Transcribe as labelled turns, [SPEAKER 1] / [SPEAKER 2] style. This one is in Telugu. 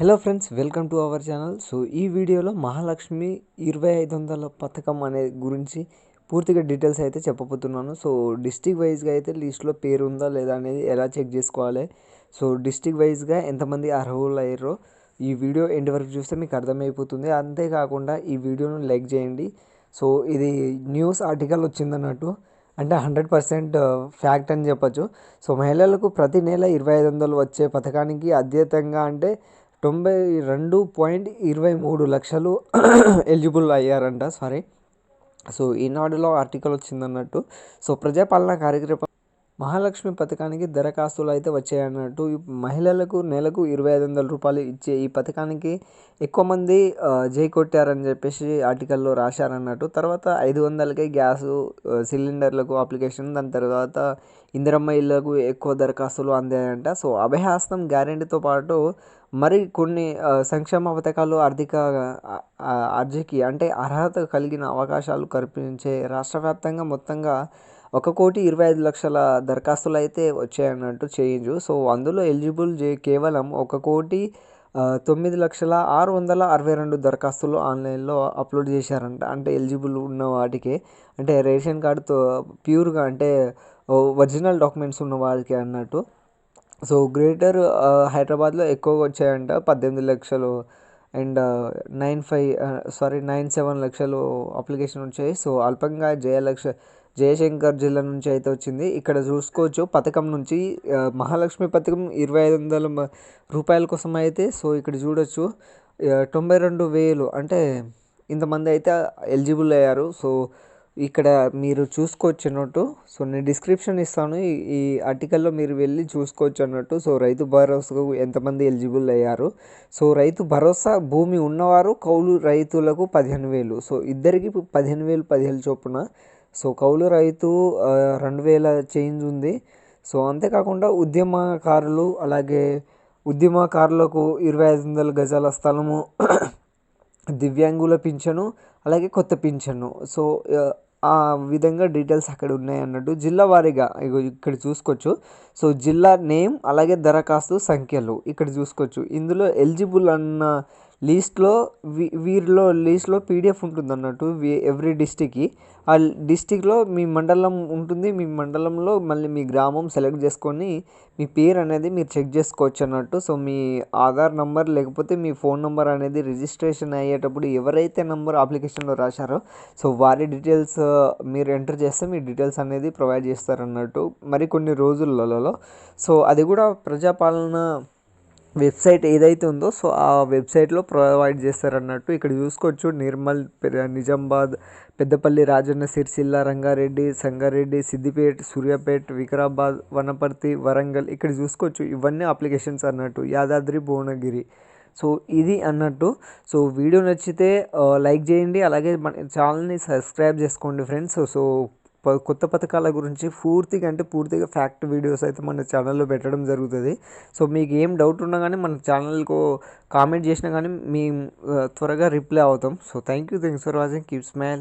[SPEAKER 1] Hello friends welcome to our channel so ఈ వీడియోలో మహాలక్ష్మి ఇరవై ఐదు వందల పథకం అనే గురించి పూర్తిగా డీటెయిల్స్ అయితే చెప్పబోతున్నాను. సో డిస్టిక్ వైజ్గా అయితే లిస్ట్లో పేరు ఉందా లేదా అనేది ఎలా చెక్ చేసుకోవాలి? సో డిస్టిక్ వైజ్గా ఎంతమంది అర్హులు అయ్యారో ఈ వీడియో ఎండ్ వరకు చూస్తే మీకు అర్థమైపోతుంది. అంతేకాకుండా ఈ వీడియోను లైక్ చేయండి. సో ఇది న్యూస్ ఆర్టికల్ వచ్చిందన్నట్టు. అంటే హండ్రెడ్ పర్సెంట్ ఫ్యాక్ట్ అని చెప్పొచ్చు. సో మహిళలకు ప్రతి నెల ఇరవై ఐదు వందలు వచ్చే పథకానికి అద్యతంగా అంటే తొంభై రెండు పాయింట్ ఇరవై మూడు లక్షలు ఎలిజిబుల్ అయ్యారంట సారీ సో ఈనాడులో ఆర్టికల్ వచ్చిందన్నట్టు. సో ప్రజాపాలన కార్యక్రమం మహాలక్ష్మి పథకానికి దరఖాస్తులు అయితే వచ్చాయన్నట్టు మహిళలకు నెలకు ఇరవై ఐదు వందల రూపాయలు ఇచ్చే ఈ పథకానికి ఎక్కువ మంది జై కొట్టారని చెప్పేసి ఆర్టికల్లో రాశారన్నట్టు. తర్వాత ఐదు వందలకే గ్యాసు సిలిండర్లకు అప్లికేషన్ దాని తర్వాత ఇందిరమ్మ ఇళ్ళకు ఎక్కువ దరఖాస్తులు అందాయంట. సో అభయహస్తం గ్యారెంటీతో పాటు మరి కొన్ని సంక్షేమ పథకాలు ఆర్థిక అర్జీకి అంటే అర్హత కలిగిన అవకాశాలు కల్పించే రాష్ట్ర వ్యాప్తంగా మొత్తంగా ఒక కోటి ఇరవై ఐదు లక్షల దరఖాస్తులు అయితే వచ్చాయన్నట్టు చేంజ్ సో అందులో ఎలిజిబుల్ చే కేవలం ఒక కోటి తొమ్మిది లక్షల ఆరు వందల అరవై రెండు దరఖాస్తులు ఆన్లైన్లో అప్లోడ్ చేశారంట. అంటే ఎలిజిబుల్ ఉన్న వాటికే. అంటే రేషన్ కార్డుతో ప్యూర్గా అంటే ఒరిజినల్ డాక్యుమెంట్స్ ఉన్న వారికి అన్నట్టు. సో గ్రేటర్ హైదరాబాద్లో ఎక్కువగా వచ్చాయంట. పద్దెనిమిది లక్షలు and nine five sorry nine seven లక్షలు అప్లికేషన్ వచ్చాయి. సో అల్పంగా జయలక్ష జయశంకర్ జిల్లా నుంచి అయితే వచ్చింది. ఇక్కడ చూసుకోవచ్చు పథకం నుంచి మహాలక్ష్మి పథకం ఇరవై ఐదు వందల రూపాయల కోసం అయితే సో ఇక్కడ చూడొచ్చు. తొంభై రెండు వేలు అంటే ఇంతమంది అయితే ఎలిజిబుల్ అయ్యారు. సో ఇక్కడ మీరు చూసుకోవచ్చు అన్నట్టు సో నేను డిస్క్రిప్షన్ ఇస్తాను. ఈ ఆర్టికల్లో మీరు వెళ్ళి చూసుకోవచ్చు అన్నట్టు సో రైతు భరోసాకు ఎంతమంది ఎలిజిబుల్ అయ్యారు? సో రైతు భరోసా భూమి ఉన్నవారు కౌలు రైతులకు పదిహేను వేలు. సో ఇద్దరికి పదిహేను వేలు పదిహేను చొప్పున. సో కౌలు రైతు రెండు వేల చేంజ్ ఉంది. సో అంతేకాకుండా ఉద్యమకారులు అలాగే ఉద్యమకారులకు ఇరవై ఐదు వందల గజాల స్థలము దివ్యాంగుల పింఛను అలాగే కొత్త పింఛను. సో ఆ విధంగా డీటెయిల్స్ అక్కడ ఉన్నాయి అన్నట్టు జిల్లా వారీగా ఇక్కడ చూసుకోవచ్చు. సో జిల్లా నేమ్ అలాగే దరఖాస్తు సంఖ్యలు ఇక్కడ చూసుకోవచ్చు. ఇందులో ఎలిజిబుల్ అన్న లీస్ట్లో వీ వీరిలో లీస్ట్లో పీడిఎఫ్ ఉంటుంది అన్నట్టు ఎవ్రీ డిస్టిక్కి. ఆ డిస్టిక్లో మీ మండలం ఉంటుంది మీ మండలంలో మళ్ళీ మీ గ్రామం సెలెక్ట్ చేసుకొని మీ పేరు అనేది మీరు చెక్ చేసుకోవచ్చు అన్నట్టు. సో మీ ఆధార్ నెంబర్ లేకపోతే మీ ఫోన్ నెంబర్ అనేది రిజిస్ట్రేషన్ అయ్యేటప్పుడు ఎవరైతే నెంబర్ అప్లికేషన్లో రాశారో సో వారి డీటెయిల్స్ మీరు ఎంటర్ చేస్తే మీ డీటెయిల్స్ అనేది ప్రొవైడ్ చేస్తారన్నట్టు. మరి కొన్ని రోజులలో సో అది కూడా ప్రజాపాలన వెబ్సైట్ ఏదైతే ఉందో సో ఆ వెబ్సైట్లో ప్రొవైడ్ చేస్తారన్నట్టు ఇక్కడ చూసుకోవచ్చు. నిర్మల్ నిజామాబాద్ పెద్దపల్లి రాజన్న సిరిసిల్ల రంగారెడ్డి సంగారెడ్డి సిద్దిపేట్ సూర్యాపేట్ వికారాబాద్ వనపర్తి వరంగల్ ఇక్కడ చూసుకోవచ్చు. ఇవన్నీ అప్లికేషన్స్ అన్నట్టు. యాదాద్రి భువనగిరి. సో ఇది అన్నట్టు. సో వీడియో నచ్చితే లైక్ చేయండి. అలాగే మన ఛానల్ని సబ్స్క్రైబ్ చేసుకోండి ఫ్రెండ్స్. సో కొత్త పథకాల గురించి పూర్తిగా అంటే పూర్తిగా ఫ్యాక్ట్ వీడియోస్ అయితే మన ఛానల్లో పెట్టడం జరుగుతుంది. సో మీకు ఏం డౌట్ ఉన్నా కానీ మన ఛానల్కు కామెంట్ చేసినా కానీ మేము త్వరగా రిప్లై అవుతాం. So thank you thanks for watching. Keep smile.